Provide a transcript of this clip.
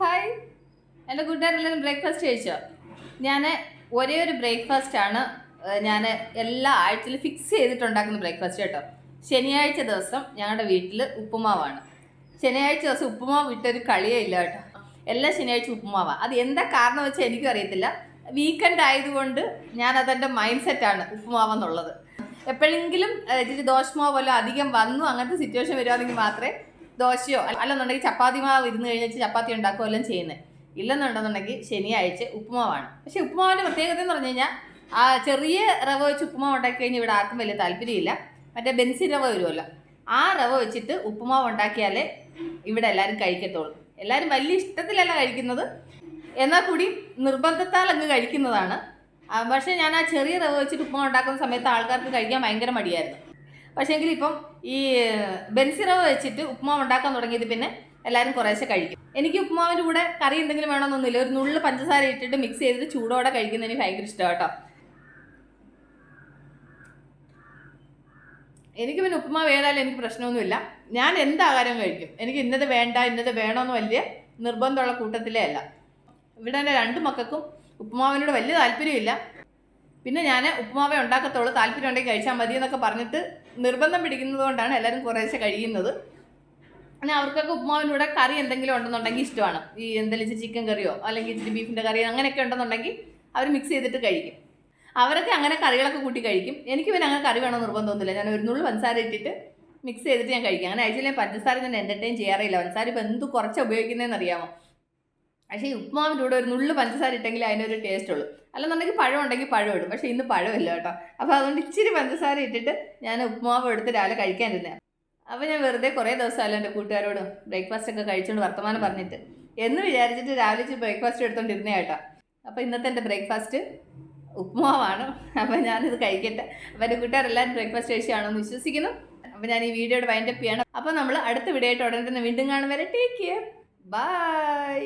Hi എന്റെ കൂട്ടുകാരെല്ലാവരും breakfast കഴിച്ചോ? ഞാൻ ഒരേ ഒരു ബ്രേക്ക്ഫാസ്റ്റ് ആണ് ഞാൻ എല്ലാ ആഴ്ചയിലും ഫിക്സ് ചെയ്തിട്ടുണ്ടാക്കുന്ന ബ്രേക്ക്ഫാസ്റ്റ് കേട്ടോ. ശനിയാഴ്ച ദിവസം ഞങ്ങളുടെ വീട്ടിൽ ഉപ്പുമാവാണ്. ശനിയാഴ്ച ദിവസം ഉപ്പുമാവ് വിട്ടൊരു കളിയേ ഇല്ല കേട്ടോ. എല്ലാ ശനിയാഴ്ച ഉപ്പുമാവാണ് അത് എന്താ കാരണം വെച്ചാൽ എനിക്കും അറിയത്തില്ല വീക്കെൻഡ് ആയതുകൊണ്ട് ഞാൻ അതെന്റെ മൈൻഡ് സെറ്റാണ് ഉപ്പുമാവെന്നുള്ളത്. എപ്പോഴെങ്കിലും ഇച്ചിരി ദോഷമാവല്ലോ വല്ല അധികം വന്നു അങ്ങനത്തെ സിറ്റുവേഷൻ വരുവാണെങ്കിൽ മാത്രമേ ദോശയോ അല്ല- അല്ലെന്നുണ്ടെങ്കിൽ ചപ്പാത്തി മാവ് ഇരുന്ന് കഴിഞ്ഞിട്ട് ചപ്പാത്തി ഉണ്ടാക്കുകയോ എല്ലാം ചെയ്യുന്നത്. ഇല്ലെന്നുണ്ടെന്നുണ്ടെങ്കിൽ ശനിയാഴ്ച ഉപ്പുമാവാണ്. പക്ഷേ ഉപ്പുമാവിന്റെ പ്രത്യേകത എന്ന് പറഞ്ഞു കഴിഞ്ഞാൽ ആ ചെറിയ റവ വെച്ച് ഉപ്പുമാവ് ഉണ്ടാക്കി കഴിഞ്ഞാൽ ഇവിടെ ആർക്കും വലിയ താല്പര്യമില്ല. മറ്റേ ബെൻസി റവ വരുമല്ലോ ആ റവ വെച്ചിട്ട് ഉപ്പുമാവ് ഉണ്ടാക്കിയാലേ ഇവിടെ എല്ലാവരും കഴിക്കത്തുള്ളൂ. എല്ലാവരും വലിയ ഇഷ്ടത്തിലല്ല കഴിക്കുന്നത്. എന്നാൽ കൂടി നിർബന്ധത്താൽ അങ്ങ് കഴിക്കുന്നതാണ്. പക്ഷേ ഞാൻ ആ ചെറിയ റവ വെച്ചിട്ട് ഉപ്പുമാവ് ഉണ്ടാക്കുന്ന സമയത്ത് ആൾക്കാർക്ക് കഴിക്കാൻ ഭയങ്കര മടിയായിരുന്നു. പക്ഷേ എങ്കിൽ ഇപ്പം ഈ ബെൻസിറവ് വെച്ചിട്ട് ഉപ്മാവ് ഉണ്ടാക്കാൻ തുടങ്ങിയത് പിന്നെ എല്ലാവരും കുറേശ്ശെ കഴിക്കും. എനിക്ക് ഉപ്മാവിന്റെ കൂടെ കറി എന്തെങ്കിലും വേണമെന്നൊന്നുമില്ല. ഒരു നുള്ളിൽ പഞ്ചസാര ഇട്ടിട്ട് മിക്സ് ചെയ്തിട്ട് ചൂടോടെ കഴിക്കുന്നത് എനിക്ക് ഭയങ്കര ഇഷ്ടമാണ് കേട്ടോ. എനിക്ക് പിന്നെ ഉപ്പുമാവ് ഏതായാലും എനിക്ക് പ്രശ്നമൊന്നുമില്ല. ഞാൻ എന്താകാരം കഴിക്കും? എനിക്ക് ഇന്നത് വേണ്ട ഇന്നത് വേണമെന്ന് വലിയ നിർബന്ധമുള്ള കൂട്ടത്തിലേ അല്ല. ഇവിടെ എന്റെ രണ്ട് മക്കൾക്കും ഉപ്പുമാവിനോട് വലിയ താല്പര്യമില്ല. പിന്നെ ഞാൻ ഉപ്പുമാവേ ഉണ്ടാക്കത്തുള്ളൂ. താല്പര്യം ഉണ്ടെങ്കിൽ കഴിച്ചാൽ മതി എന്നൊക്കെ പറഞ്ഞിട്ട് നിർബന്ധം പിടിക്കുന്നത് കൊണ്ടാണ് എല്ലാവരും കുറേശ്ശെ കഴിയുന്നത്. പിന്നെ അവർക്കൊക്കെ ഉപ്പുമാവിനൂടെ കറി എന്തെങ്കിലും ഉണ്ടെന്നുണ്ടെങ്കിൽ ഇഷ്ടമാണ്. ഈ എന്തെങ്കിലും ചിക്കൻ കറിയോ അല്ലെങ്കിൽ ഇച്ചിരി ബീഫിന്റെ കറിയോ അങ്ങനെയൊക്കെ ഉണ്ടെന്നുണ്ടെങ്കിൽ അവർ മിക്സ് ചെയ്തിട്ട് കഴിക്കും. അവരൊക്കെ അങ്ങനെ കറികളൊക്കെ കൂട്ടി കഴിക്കും. എനിക്ക് പിന്നെ അങ്ങനെ കറി വേണമെന്ന് നിർബന്ധമൊന്നുമില്ല ഞാൻ ഒരു നുള്ളു പഞ്ചസാര ഇട്ടിട്ട് മിക്സ് ചെയ്തിട്ട് ഞാൻ കഴിക്കും. അങ്ങനെ ആഴ്ചയിൽ പഞ്ചസാര ഞാൻ എന്റർടൈൻ ചെയ്യാറില്ല പഞ്ചസാര ഇപ്പോൾ എന്ത് കുറച്ച് ഉപയോഗിക്കുന്നതെന്ന് അറിയാമോ? പക്ഷേ ഉപ്പുമാവിന്റെ കൂടെ ഒരു നുള്ളു പഞ്ചസാര ഇട്ടെങ്കിൽ അതിനൊരു ടേസ്റ്റ് ഉള്ളൂ. അല്ലെന്നുണ്ടെങ്കിൽ പഴം ഉണ്ടെങ്കിൽ പഴം ഇടും. പക്ഷേ ഇന്ന് പഴമില്ല കേട്ടോ. അപ്പോൾ അതുകൊണ്ട് ഇച്ചിരി പഞ്ചസാര ഇട്ടിട്ട് ഞാൻ ഉപ്പുമാവ് എടുത്ത് രാവിലെ കഴിക്കാനിരുന്നത് അപ്പോൾ ഞാൻ വെറുതെ കുറേ ദിവസമല്ലോ എന്റെ കൂട്ടുകാരോട് ബ്രേക്ക്ഫാസ്റ്റ് ഒക്കെ കഴിച്ചുകൊണ്ട് വർത്തമാനം പറഞ്ഞിട്ട്. എന്ന് വിചാരിച്ചിട്ട് രാവിലെ ബ്രേക്ക്ഫാസ്റ്റ് എടുത്തോണ്ടിരുന്നേ കേട്ടോ. അപ്പോൾ ഇന്നത്തെ എന്റെ ബ്രേക്ക്ഫാസ്റ്റ് ഉപ്പുമാവാണ് അപ്പോൾ ഞാനിത് കഴിക്കട്ടെ. അപ്പോൾ എന്റെ കൂട്ടുകാരെല്ലാവരും ബ്രേക്ക്ഫാസ്റ്റ് കഴിച്ചാണെന്ന് വിശ്വസിക്കുന്നു. അപ്പോൾ ഞാൻ ഈ വീഡിയോയുടെ വൈൻഡപ്പ് ചെയ്യണം. അപ്പോൾ നമ്മൾ അടുത്ത വീഡിയോ ആയിട്ട് ഉടനെ തന്നെ വീണ്ടും കാണും വരെ. Take care bye